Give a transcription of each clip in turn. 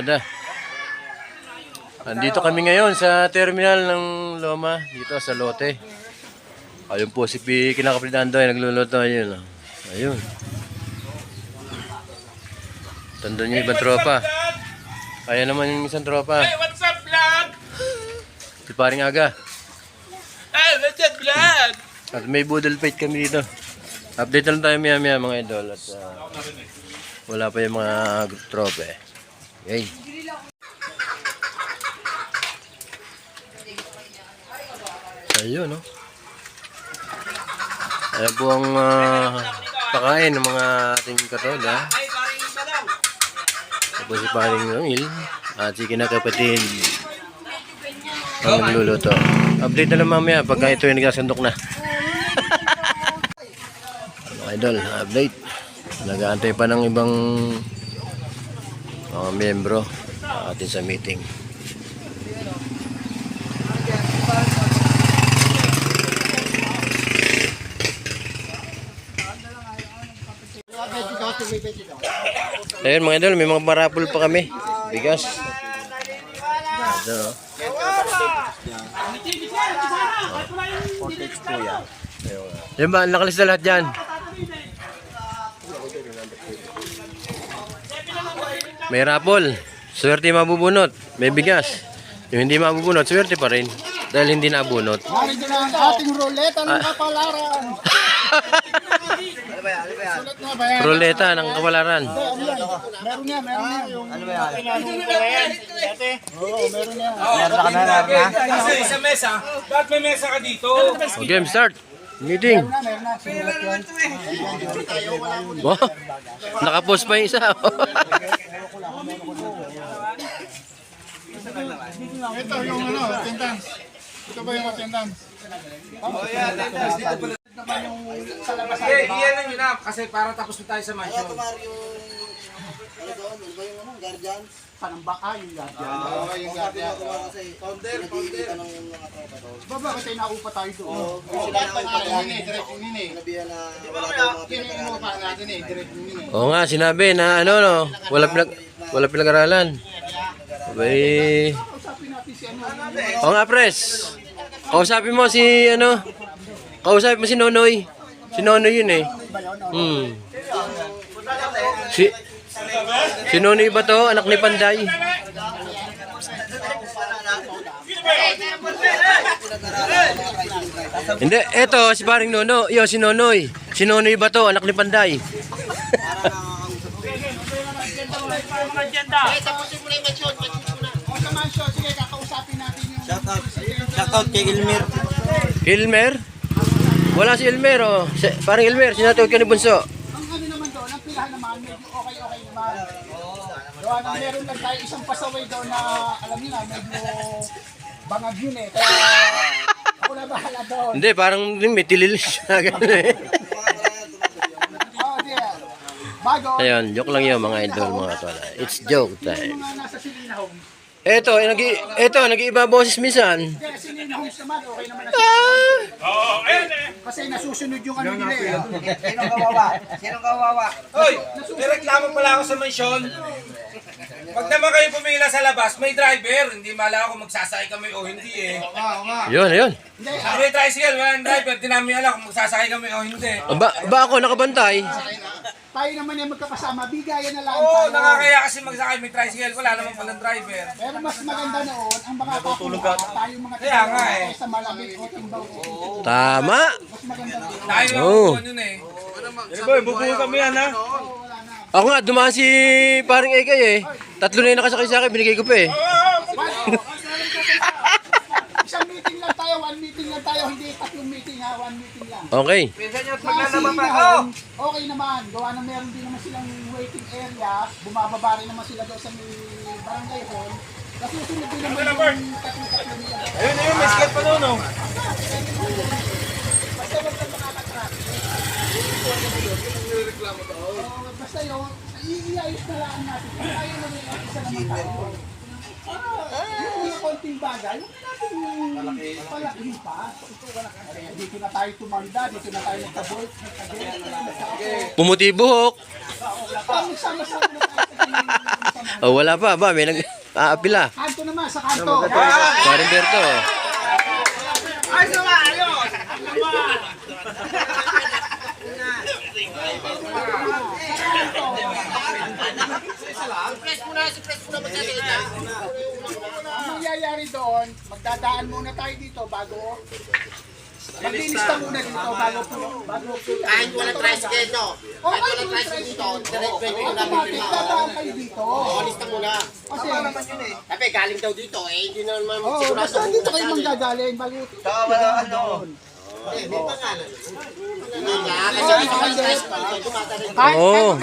Toda. Andito kami ngayon sa terminal ng Loma, dito sa Lote. Ayun po si P. Kinakapitando ay nagluluto. Ayun. oh. Ayun. Tanda niyo ibang tropa. Kaya naman yung isang tropa. Hey, what's up, vlog? Si paring aga. Hey, what's up, vlog? At may budol fight kami dito. Update lang tayo maya maya mga idol. At ah, wala pa yung mga tropa eh. Yay. Ayun, no? Ayan po ang ah, pakain ng mga ating isa daw. Tapos si paring Rangil at si kinakapatid ang nagluluto. Update na lang mamaya pagka ito yung nagkasandok na. Mga idol, update. Nag-aantay pa ng ibang mga miyembro atin sa meeting. Ayun mga idol, may mga marapol pa kami. Bigas. Ito. oh. Yan ba, nakalis na lahat dyan. May rapol. Swerte mabubunot. May bigas. Yung hindi mabubunot, swerte pa rin. Dahil hindi nabunot. Narito na ang ating ruleta ng kapalaran. Ruleta ng kapalaran. Meron yan, meron yan. Ano ba yan? Oo, meron. Kasi sa mesa, bakit may mesa ka dito? Game start. Meeting. Meron na, meron na. Sinulat yan. Wow. Nakapost pa yung isa. Ito yung ano, attendance. Ito ba yung attendance? Okay, iyan lang yun na. Kasi para tapos na tayo sa mansion. Panambaka yung guardian. Oo, yung guardian. Ba, bakit tayo naupa tayo doon? Yun eh, direct yun eh. Yun yung inuupa natin eh, direct yun eh. Oo nga, sinabi na ano no, wala pinag wala pinag-aralan. Abay. Oo nga, pres. Kausapin mo si ano? Kausapin mo si Nonoy. Si Nonoy yun eh. Hmm. Si Si Nonoy ba to? Anak ni Panday. Hindi, eto si paring Nono. Yo, si Nonoy. Si Nonoy ba to? Anak ni Panday. O sa mansion, sige, kakausapin natin yung... Shoutout kay Ilmir. Ilmer? Wala si Ilmer oh. Si, parang Ilmer, sinatawag ka ni Bunso. Ang ano naman doon, ang pilahan naman, medyo okay-okay naman. Gawa na meron lang tayo isang pasaway doon na, alam niyo na, medyo bangag yun eh. Kaya ako na bahala doon. Hindi, parang may tilil siya. ganun eh. Oh, dear. Bago, Ayun, joke lang yun mga idol, mga tola. It's joke time. Eto, eh, nag eto, nag-iiba boses minsan. Kaya Silina Homes naman, okay naman na! Oo, ayun eh. Kasi nasusunod yung ano nila eh. Sinong kawawa? Sinong kawawa? Hoy, may reklamo pala ako sa mansion. Pag naman kayo pumila sa labas, may driver. Hindi mala kung magsasakay kami o hindi eh. Yun, ayun. Hindi, Sabi may tricycle, walang driver. Di namin alam kung magsasakay kami o hindi. Ba, ba ako nakabantay? tayo naman yung magkakasama, bigayan na lang Oo, tayo. nakakaya kasi magsakay may tricycle. Wala naman palang driver. Pero mas maganda noon, ang mga kakuha, tayo mga Kaya nga eh. sa malamig o timbaw Tama. mas maganda doon. Tayo lang Oo. oh. yun eh. boy, bubuo kami yan ha. Ako nga, dumaan si paring Ekay eh. Tatlo na yung nakasakay sa akin, binigay ko pa eh. Isang meeting lang tayo, one meeting lang tayo, hindi tatlong meeting ha, one meeting lang. Okay. At Kasi maglalaba pa. naman, Oh! okay naman, gawa na meron din naman silang waiting area, bumababa rin naman sila doon sa may barangay hall. Kasi sunod din naman yung tatlong-tatlo nila. Ayun, ayun, may skate pa doon oh. Basta wag kang makakatrack. Oh, basta yun, iiayos na lang natin. Tayo naman yung isa naman tayo. Yung mga konting bagay, huwag natin palakihin pa. Kaya dito na tayo tumanda, dito na tayo nagka-bolt, nagka-bolt, nagka Pumuti buhok. Na oh, wala pa ba? May nag aapila. Kanto naman, sa kanto. Parimberto. Ang mangyayari doon, magdadaan muna tayo dito bago Maglilista muna dito bago po. Bago po. Kahit walang tricycle, no? Oh, Kahit walang tricycle dito, direct pwede ko namin kayo dito. Alis na muna. Kasi, Sabi, galing daw dito, eh, hindi na naman oh, sigurado. basta dito kayo manggagaling. Bago Saka wala ano. Eh, dumadating. kahit, Oo.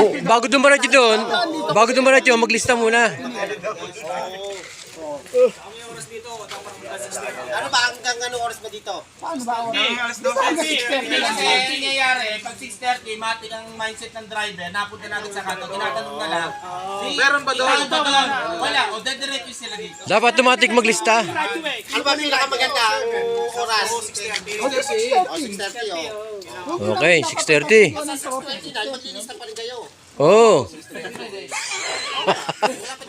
Oh, bago dumaratyo doon, bago dumaratyo, maglista muna. Ano ba, hanggang anong oras ba dito? Paano ba? oh? Dito hanggang 6.30 lang. Kasi ang nangyayari, pag 6.30, matik ang mindset ng driver, napunta natin sa kanto, tinatanong na lang. Meron ba doon? ba doon? Wala, o dediretso sila dito. Dapat automatic maglista. Ano ba pinakamaganda ang oras? O, 6.30, oh. Okay, 6.30. 6.30 na, maglinis na pa rin kayo. Oh.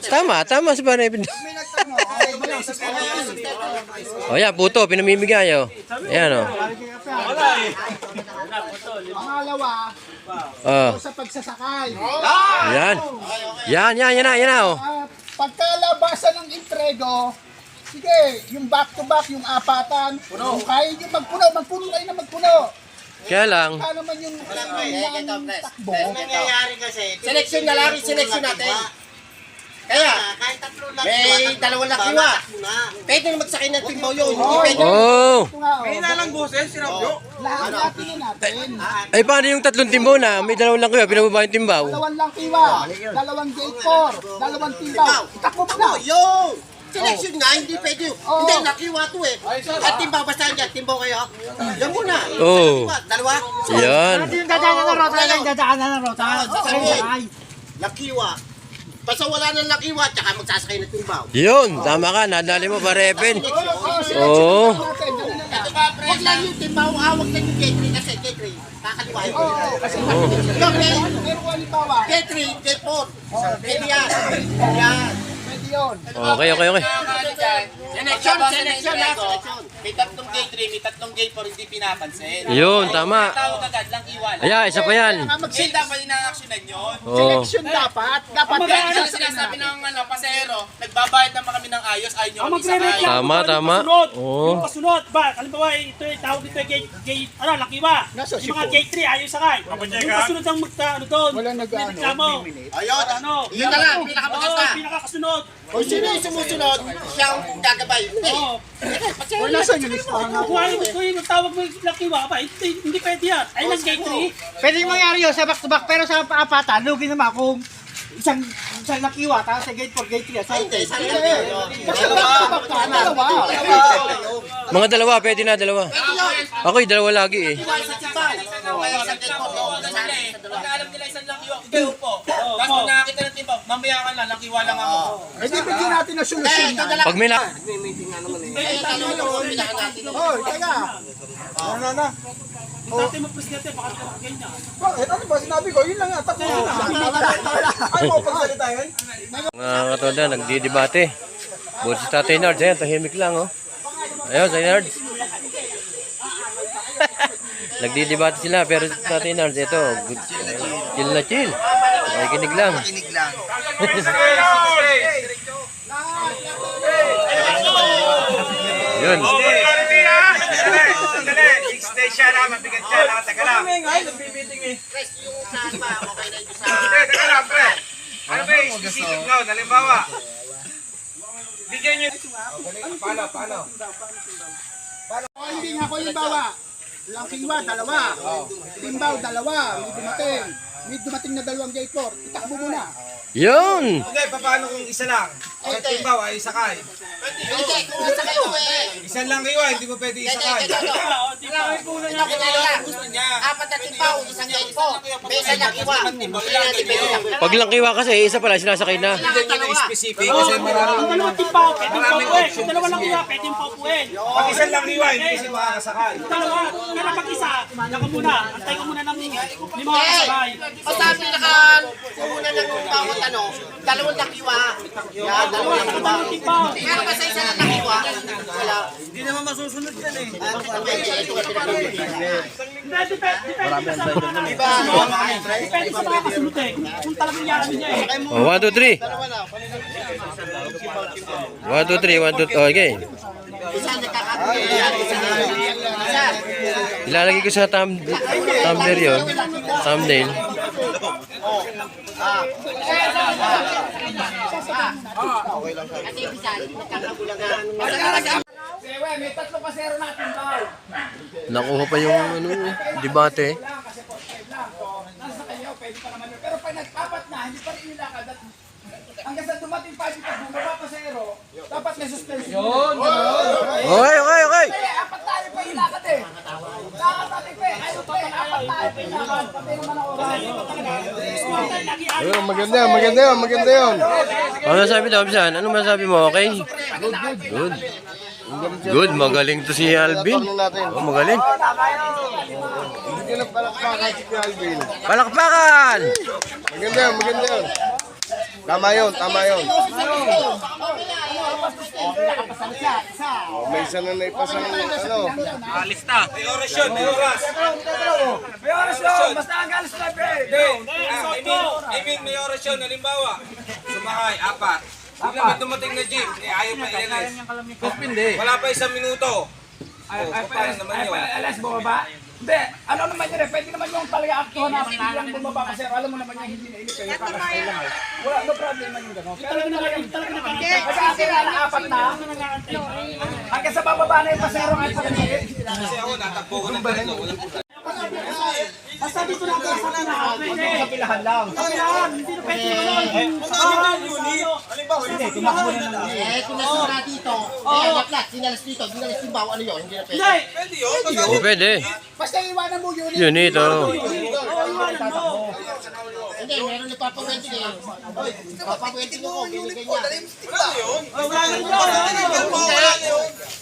tama, tama si Barepin. Oh, yan, puto, pinamimigay, oh. Ayan, oh. Pangalawa, Oh, sa pagsasakay. yan. Yan, yan, yan na, yan na, oh. Ah, pagkalabasan ng entrego, sige, yung back to back, yung apatan, kung kaya nyo magpuno, magpuno kayo na magpuno. Kaya lang, Kaya naman yung Eh, kailangan ganito, press. takbo. Ang nangyayari kasi, selection na lang, selection natin. Kaya, kahit tatlo lang, may dalawang lakiwa. Pwede na magsakay ng timbaw yun. Hindi pwede. oh. Ito nga, oh. Kailangan boses, sinabyo. Lahat natin na natin. Ay, paano yung tatlong timbaw na? May dalawang lang kayo, pinababa yung timbaw. Dalawang lang kiwa, dalawang gate 4, dalawang timbaw. Itakbo mo na. Oh, yun! Selection nga, hindi pwede. Oo. Hindi, lakiwa to eh. At timbaw, basta yan, timbaw kayo. Yan muna. Oo. Lakiwa, Dalawa? Yan. Yung dadaanan ng rota, yung dadaanan ng rota. Lakiwa. Basta wala ng lakiwa, tsaka magsasakay ng timbaw. Yun, tama ka, nadali mo, Barepin. Oo. Oo. Huwag lang yung timbaw, ah, huwag lang yung K3 kasi K3. Kakaliwa yun. Yung K- Pero halimbawa, K3, K4. Pwede yan. Yan. pwede yun. Okay, okay, okay. Selection, selection selection. May tatlong K3, may tatlong K4, hindi pinapansin. Yun, tama. Tawag agad lang iwan. Ayan, isa pa yan. Hindi dapat ina-actionan yun. Oh. selection dapat. Dapat Kaya yan yung sinasabi ng ano, pasero, nagbabayad naman kami ng ayos, ayaw nyo kami isakay. Tama, tama. Oo. Yung pasunod, ba, halimbawa, ito yung tawag dito, gate, gate, ano, lakiwa. Nasa Yung mga gate 3, ayaw sakay. Yung pasunod ang magta, ano doon, may reklamo. Ayun, Ano? yun na lang, Oo, pinakamaganda. pinakakasunod. Kung sino yung sumusunod, siya ang gagabay. Hindi. Oo. Wala sa yung listahan nga. Kung ayaw gusto yung tawag mo yung lakiwa, ba, hindi, hindi pwede yan. Ayun ang gate 3. Pwede yung mangyari yun sa back to back, pero sa paapatan, lugi naman kung isang isang lakiwa, tapos sa gate 4, gate 3. So, Ay, hindi, saan lang yun? Kasi ka, dalawa. Mga dalawa, pwede na, dalawa. Ako'y dalawa lagi eh. Iwan sa tibaw. Kaya sa K4, yun. Pag alam nila isang lakiwa, ikaw po. Tapos pag nakakita ng mamaya ka lang, lakiwa lang ako. Eh, di bigyan natin na Eh, solusyon ito yan. na lang. Pag may na... Eh, talo yung umilahan natin. Oh, teka. Ano na? Dati mo presidente, baka ito ganyan. Bakit? Ano ba sinabi ko? Yun lang nga. Tapos yun na. Ay, mo pagsalita yun? Mga katoda, nagdidebate. Buti si Tatay Nards, ayan, tahimik lang, oh. Ayun, Tatay Nards. Nagdidebate sila, pero si Tatay Nards, ito, good, chill na chill. Nakikinig lang. Kinig lang. Yun. Station na, mabigat siya, nakataga lang. Press yung saan ba, okay na ito sa... Teka lang, pre. Ano ba yung specific note? Halimbawa, bigyan nyo... Paano, paano? Oh, hindi nga ko halimbawa. Lang kiwa, dalawa. Timbaw, dalawa. May dumating. May dumating na dalawang gate 4. Itakbo mo na. Yun! Hindi, paano kung isa lang? Ang timbaw ay sakay. Hindi, kung nasa kayo eh. Isang lang kiwa, hindi mo pwede isakay. Apat na timpaw, isang gaito. May isang lakiwa. Hindi lang. Pag lang kiwa kasi, isa pala sinasakay na. Hindi nyo na specific kasi marami. Ang dalawang timpaw, pwede yung paupuin. Yung dalawa lang kiwa, pwede yung paupuin. Pag isang lang kiwa, hindi kasi makakasakay. Dalawa, pero pag isa, naka muna. Antay ka muna ng lima ka sabay. O sabi naka, una ng bawat ano, dalawang lakiwa. Yan, dalawang lakiwa. Timpaw. Pero basta isa lang lakiwa, wala. Hindi naman masusunod yan eh. Ito ka pinag-ibig. Hindi, depende, depende sa Depende sa mga kasunod eh. Kung talagang yaran niya eh. Oh, one, two, three. One, two, three, one, two, oh, okay. Isa isa. Ilalagay ko sa thumb, thumbnail yun. Thumbnail. Kasi isa, nakakabulangan. Ewe, may tatlo pasero natin daw. Nakuha pa yung ano, debate. lang kasi 45 lang. So, nasa kayo, pwede pa naman. Pero pag nag-apat na, hindi pa rin yung lakad. At hanggang sa dumating pa dito, bumaba pa zero, dapat may suspension. Yun! Okay, okay, okay. Kaya apat tayo pa yung lakad eh. Natin pa eh. Ayun pa eh, apat tayo pa yung lakad. Pati naman ako. Ayun, maganda yun, maganda yun, maganda yun. Ano masabi daw, Bisan? Ano masabi mo? Okay? Good. Good. Good. Magaling to si Alvin. Oh, magaling. Hindi ka na palakpakan si Alvin. Palakpakan! Maganda yun, maganda yun. Tama yun, tama yun. Oh, may isa na naipasa ng ano. May oras yun, may oras. May oras yun. Basta ang galas na pre. Hindi. I mean, may oras yun. Halimbawa, sumakay, apat. Bigla may dumating na jeep, eh, ayaw pa i-alis. Wala pa isang minuto. Ay, Oh, ay, paano naman ay, yun? ay, alas bumaba? Hindi, ano naman yun eh, pwede naman yung talaga akto na hindi lang bumaba kasi alam mo naman yung hindi na inip kayo, kakasay lang eh. Wala, no problem man yung gano'n. Pero yung talaga, Talaga nakakantay. kasi akin na apat na, hanggang sa bababa na yung pasero sa kanil. Kasi ako, natakbo ko ng ganito. Basta dito lang sa pinahan. Pwede. Sa pilahan lang. Sa pinahan. Hindi na pwede naman. Sakahan. Eh, kung nasira dito, kaya naplat, sinalas dito, dinalas yung bawa, ano yun, hindi na pwede. Hindi. Oh, pwede. Basta iwanan mo yun. Yun ito. Oo, iwanan mo. Hindi, meron na papawenting eh. Papawenting ako, binigay niya. Oh, wala na yun.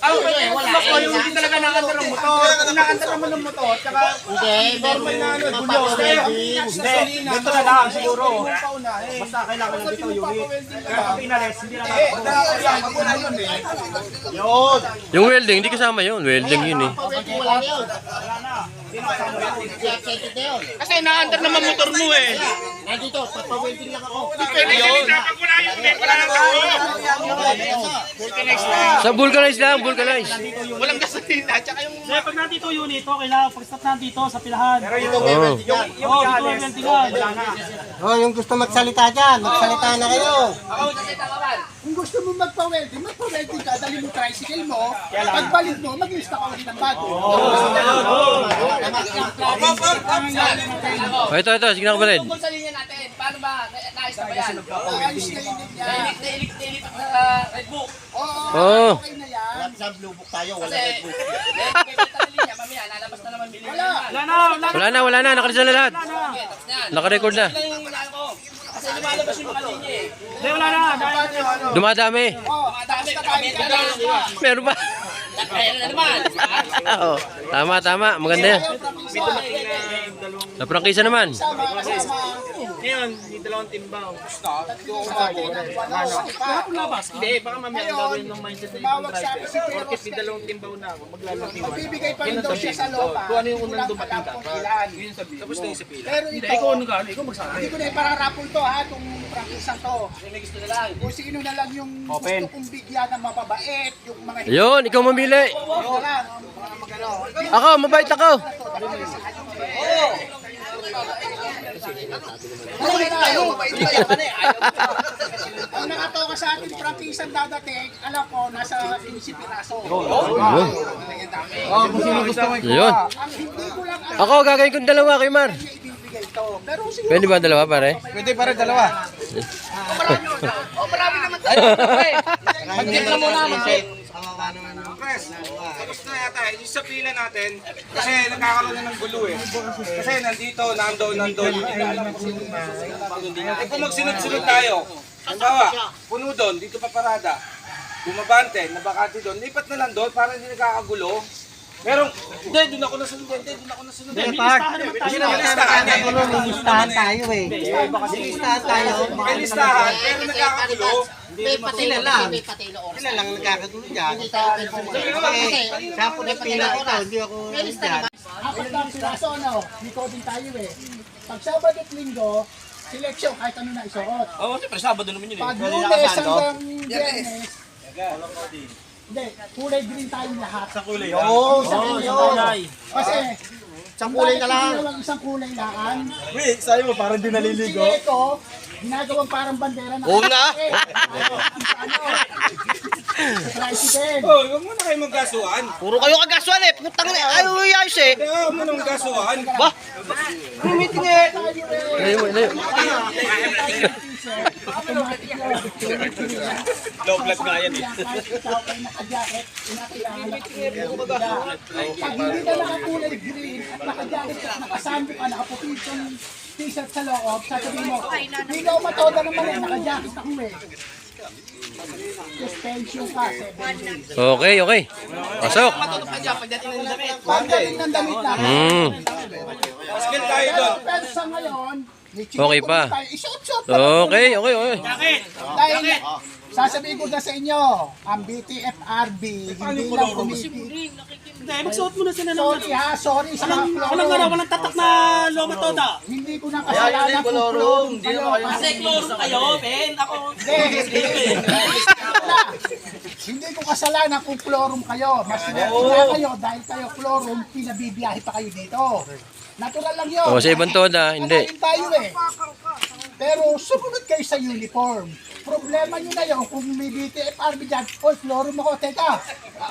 Ang Hindi, wala. Ako yung hindi talaga nakandar ng motor. Kung nakandar naman ng motor, tsaka Hindi, meron na papawenting. Ganito na lang siguro. Basta kailangan lang dito yung Pero pag inalis, hindi na Yung welding, hindi kasama yun. Welding yun eh. Wala na Kasi naandar naman motor mo eh. Nandito, papawenting lang ako. Sa vulcanize lang, vulcanize. Walang gasolina, tsaka yung pag nandito unit, okay lang. Pag stop nandito sa pilahan. Oh. Oo, dito ang weltingan. Oh, yung gusto magsalita dyan, magsalita na kayo. Kung gusto mo magpa-welding, magpa-welding ka, dali mo tricycle mo, pagbalik mo, mag-lista ka ulit ng bago. Oh, ito, ito. Sige na kapatid. Tungkol sa linya natin, paano ba na- naayos na ba yan? Ayos na yun niya. Nailit, nailit, nailit ang uh, Red Book. Oo, Oo. okay na yan. Wala sa blue book tayo, wala Kasi, red book. ng linya, mamaya, lalabas na naman bilhin Wala. naman. Wala na, wala na. Wala na, wala na. Lahat. Okay, tapos na yan. Nakarecord na. Ilan yung inaano ko? Kasi lumalabas yung mga linya eh. Wala na. Dahil- Dumadami. Madami kami ka na. Meron pa. Ayun na naman. Oo. Tama, tama. Maganda yan. Sa prangkisa naman. Kahapon labas. Hindi, baka mamaya ang gawin ng mindset na yung driver. Porkit may dalawang timbaw na ako, maglalaki ba? Magbibigay pa rin daw siya sa loob. Kung ano yung unang dumating ka. Yun sabihin. Tapos na yung sa pila. Pero ito, ikaw ano ka? Ikaw magsabi. Hindi ko na ipararapol to ha, itong prangkisang to. May gusto na lang. Kung sino na lang yung gusto kong bigyan ng mababait, yung mga hindi Yun, ikaw mamili. Magano. Ako, mabait ako. Ang nakatawa ka sa atin, prangkisang dadating, alam ko, nasa 15 piraso. Yun. Ang hindi ko lang alam, Ako, gagawin kong dalawa kay Mar. Pero siguro, Pwede ba dalawa, pare? Pwede para dalawa. o marami naman tayo. Mag-check na muna, mag-check. Press, tapos na yata. Yung sa pila natin, kasi nagkakaroon na ng gulo eh. Kasi nandito, nandoon, nandoon. Eh kung magsunod-sunod tayo, halimbawa, puno doon, dito pa parada. Bumabante, nabakati doon, lipat na lang doon para hindi nagkakagulo. Merong, hindi, doon ako nasunod, hindi, doon ako nasunod. May listahan naman tayo. Listahan eh. May listahan tayo eh. Listahan tayo. Listahan, pero nagkakagulo. May patilo lang. May patilo oras. Sila lang nagkakagulo dyan. Hindi tayo Eh, sa po na pila ito, hindi ako dyan. Apat na piraso, ano, may coding tayo eh. Pag Sabado at Linggo, selection kahit ano na isuot. Oo, siyempre, Sabado naman yun eh. Pag Lunes hanggang Biyernes, hindi, kulay green tayo lahat. Sa kulay? Oo, sa kulay. Kasi, Isang kulay na lang. Bakit isang kulay lang? Wait, sabi mo parang di naliligo. Si Eko, ginagawang parang bandera na. Oo nga. Ano? Tricycle. Oh, huwag mo na kayo magkasuhan. Puro kayo kagaswan eh. Putang na. Ayaw ayos eh. Kaya mo na magkasuhan. Ba? Layo mo, layo. Low blood nga yan eh. Pag hindi ka nakakulay green at naka-jacket at nakasando ka, nakaputi yung t-shirt sa loob, sasabihin mo, hindi ka umatoda naman eh, naka-jacket ako eh. Suspension ka, 7 days. Okay, okay. Pasok. Pagdating ng damit Hmm. Skill tayo pero, sa ngayon, Okay pa. lang. Okay, okay, okay. Dahil, sasabihin ko na sa inyo, ang BTFRB, hindi lang kumipit. Hindi, magsuot muna sila ng Sorry ha, sorry sa Walang ano, chloro. walang tatak na loma toda. Hindi ko na kasalanan kung chloro kayo. Kasi klorum kayo, Ben. Ako, Hindi. Hindi ko kasalanan kung chlorum kayo. Mas na kayo dahil kayo chlorum, pinabibiyahe pa kayo dito. Natural lang yun. O, sa ibang toda, hindi. Kanain tayo eh. Pero sumunod kayo sa uniform. Problema nyo na yun kung may BTFRB dyan, oy, chlorum ako, teka,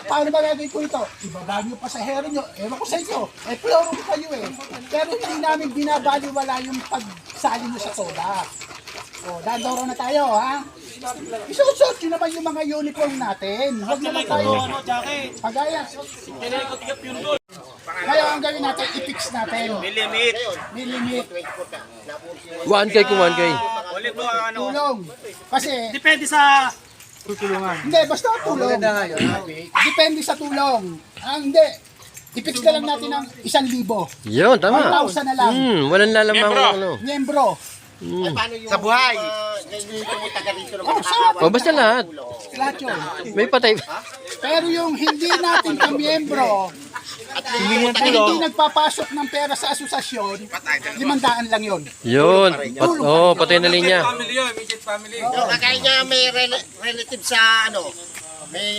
paano ba gagawin ko ito? Ibaba nyo pa sa hero nyo, ewan ko sa inyo, eh, chlorum kayo eh. Pero hindi namin binabaliwala yung pagsali nyo sa soda. O, dandoro na tayo, ha? Isuot-suot nyo naman yung mga uniform natin. Huwag naman tayo, Ano, jacket. pagaya. Kaya ang gawin natin, i-fix natin. May limit. May limit. 1K ko 1K. Tulong. Kasi, Depende sa Hindi, basta tulong. Depende sa tulong. Ah, hindi. I-fix na lang natin ng isang libo. Yun, tama. 1,000 na lang. Hmm, walang lalamang ano. Miyembro. Sa buhay. Oh, sa O, basta lahat. lahat yun. May patay. Pero yung hindi natin ka-miyembro, at hindi nagpapasok ng pera sa asosasyon, limandaan lang yun. Yun. Pat oh, patay na linya. Family yun, immediate family. Kaya niya may rel- relative sa ano, may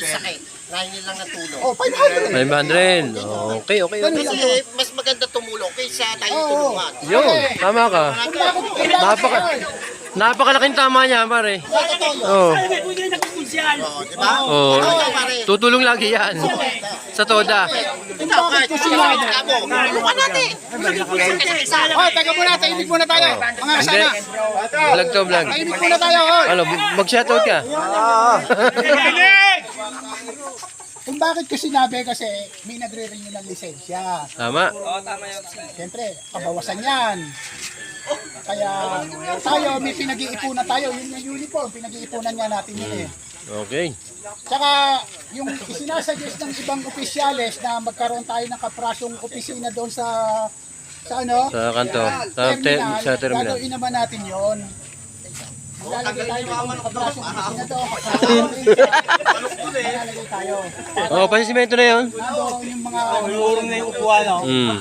sakit. Nahingin lang ng tulong. Oh, 500. 500. Okay, okay, okay. Kasi mas maganda tumulong kaysa tayo Oo. tulungan. Yun, tama ka. Kung bakit, Napaka, napakalaking tama niya, pare. Oh. Sabi, kung hindi nagkukunsyan. Oh. Tutulong lagi yan. Sa toda. kung bakit ko sinabi. Tulungan natin. Oh, taga muna, tahimik muna tayo. Mga Hindi. kasama. Vlog to vlog. Tahimik muna tayo. Oh. Ano, mag-shoutout ka? Kung bakit ko sinabi kasi may nagre-renew ng lisensya. Tama. Siyempre, kabawasan yan. Kaya tayo, may pinag-iipunan tayo. Yun yung uniform, pinag-iipunan nga natin yun eh. Okay. Tsaka, yung isinasuggest ng ibang opisyales na magkaroon tayo ng kaprasong opisina doon sa sa ano? Sa kanto. Sa, ter sa terminal. Gagawin naman natin yon. Lalagay tayo ng kaprasong opisina doon. Kaprasong Lalagay tayo. Oh, pasisimento na yun. Nandoon yung mga... Urong na yung upuan, no? Hmm.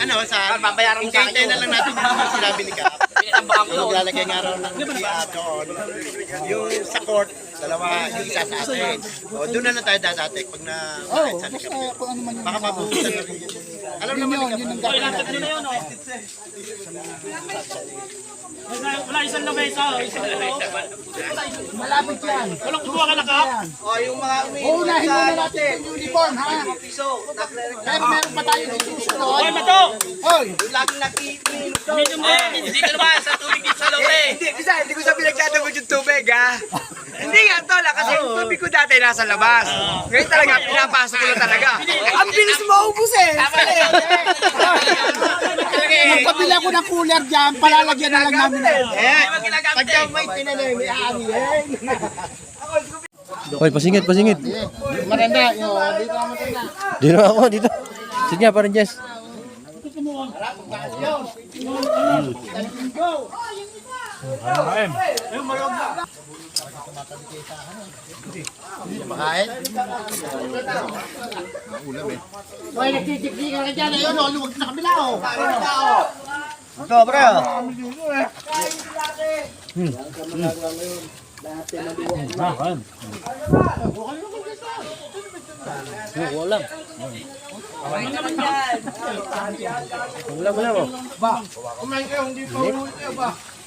Ano, sa babayaran mo sa akin. na lang natin yung sinabi ni Kap. Maglalagay nga raw ng uh, doon. Yung sa court, dalawa, yung isa sa atin. O, doon na lang tayo dadating pag na Oh, sa basta kung ano man yung Baka mga... mabuhusan na rin. Alam naman yun, yun ang gagawin natin. Ano yun, no? Wala, isang lamesa, oh, isang ano. Malapit yan. Walang kuha ka na ka. Yan. Uunahin muna natin yung uniform, ha? Pero meron pa tayo isusunod. Hoy, Mato! Hoy, Medium din. hindi ka naman sa tubig dito sa loob eh. Hindi, bisa, hindi ko sa pinagdadabot yung tubig, ha? Hindi nga tol, ah, kasi yung tubig ko dati nasa labas. Ngayon talaga, pinapasok ko na talaga. Ang bilis maubos eh. Magkabila ko ng cooler dyan, palalagyan na lang namin. Eh, pagka may tinanim, may aani eh. Hoy, pasingit, pasingit. Maranda, dito naman tayo. Dito ako, dito. Sige nga, parang Jess. Hoy, nagtitiklikan ka dyan, ayun, oh, luwag sa kabila, oh. Ito,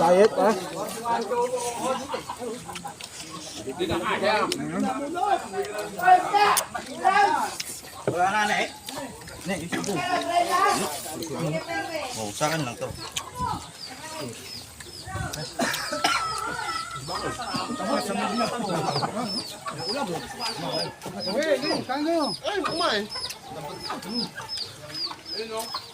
Đây hết đấy. Ồ, sao anh lần tụi Hãy subscribe cho kênh Ghiền Mì Gõ Để không? Bỏ lỡ những video hấp dẫn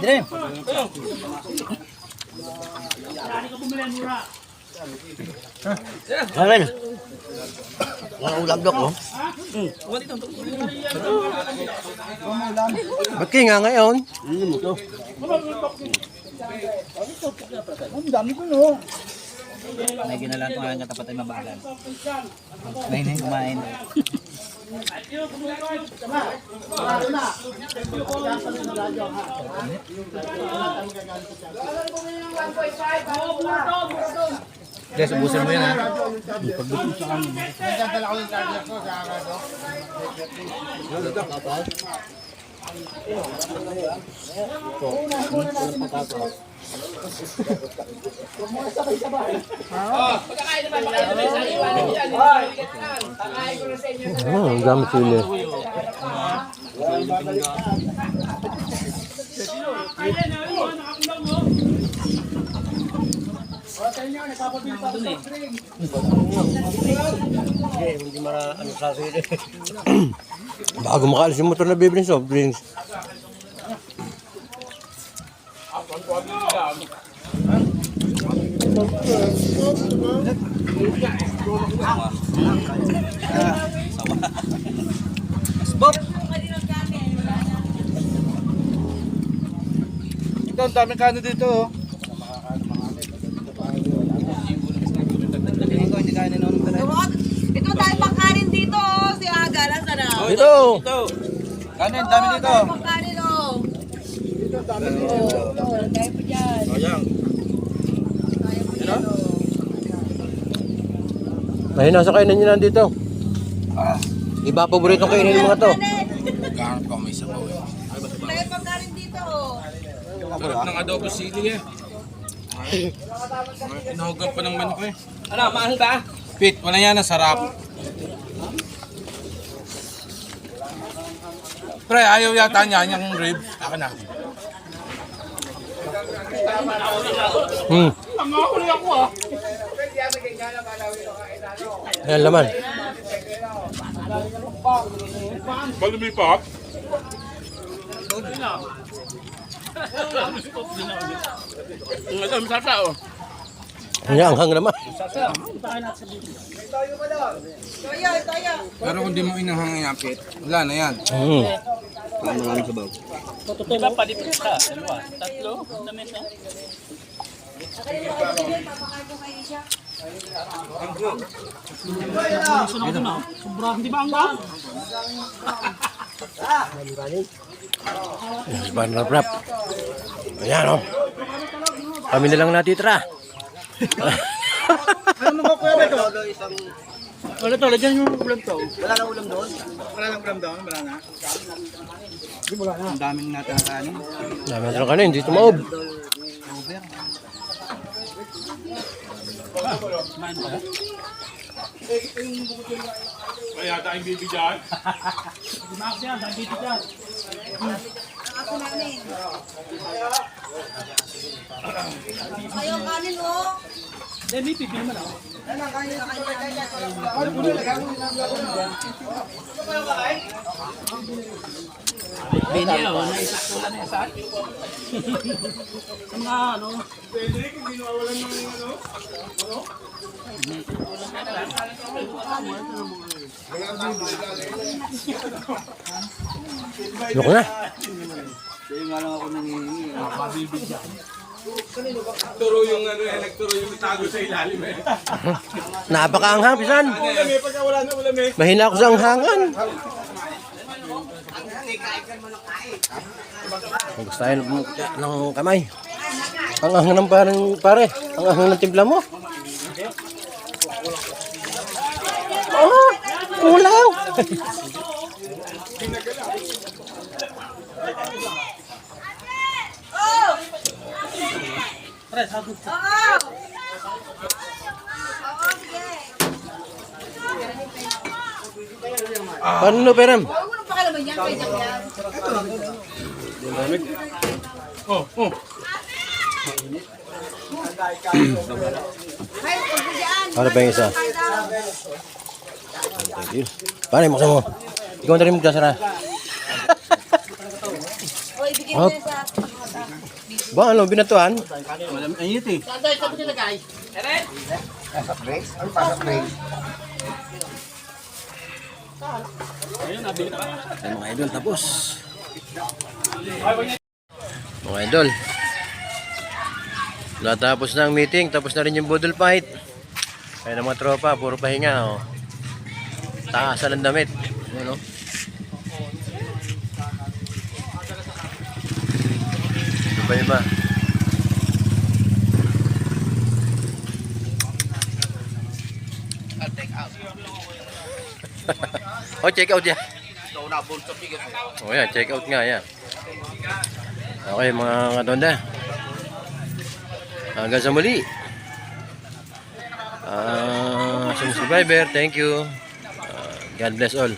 Beo. Kain. Wala ulam dok, oh. Ba't kayo nga ngayon? Ang dami ko, no. May ginalaan ko nga tapat ay mabagal. May na kumain. Guys, ubusin mo yan ha. Nagdadala ko yung charger ko sa ano. Oh, ang dami sili. Bago makaalis yung motor na bibili soft drinks. Ito, ang daming kano dito. oh. Pangkarin dito, oh. Si Aga, nasa na? Ito! Kano, ang dami dito. Pangkarin, oh. Dito, dami dito. Oh, tayo po dyan. Tayo po dyan, oh. Ay, nasa kainan nyo nandito. Iba paborito kainin ng mga to. Tayo pangkarin dito, oh. Sarap ng adobo sili eh. Inahugan pa ng manok eh. Ano, mahal ba? Pit, wala yan, ang sarap. Pre, ayaw yata niya yung ribs. Ako na. Hmm. Ayan laman. Malumipak? Ito, masarap oh. Ang anghang naman. Pero kung di mo inahang inapit, wala na yan. Mm. Di ba palipit ka? Dalawa, tatlo, damit na. Sunod na. Sobrang di ba ang rap. Ayan o. Kami na lang natitira. Wala to, lagyan yung ulam to. Wala na ulam doon? Wala na ulam doon? Wala na? Ang daming natin ang kanin. Dami na kanin, hindi tumaob. Max yan, dito dyan. Ayaw kanin oh. Then, may pipili mo na. Bini, oh, naisakto lang na sa Sa mga ano. Loko na. Turo yung ano, elektro yung tago sa ilalim eh. Napakaanghang, pisan. Eh, eh. Mahina ako sa anghangan. Gusto tayo ng, ng kamay. Ang ahang ng parang pare. Ang ahang ng timpla mo. Oh, kulaw. Paano peram? Huwag mo nang pakalaman yan, kaya yan. Ay, huwag mo dyan. Ano pa yung isa? Thank you. Pare, mukha mo. Ikaw na rin magkasara. O, ibigay mo yan sa... Ba, ano, binatuan? Saan tayo? Saan mo nilagay? Ay, mga idol, tapos. Mga idol. Natapos na ang meeting, tapos na rin yung budol fight. Kaya ng mga tropa, puro pahinga, oh. Taasan ng damit. Ano? Iba iba. oh, check out yan. Oh, yan, check out nga yan. Okay, mga kadonda. Hanggang sa muli. Ah, uh, subscriber, thank you. God bless all.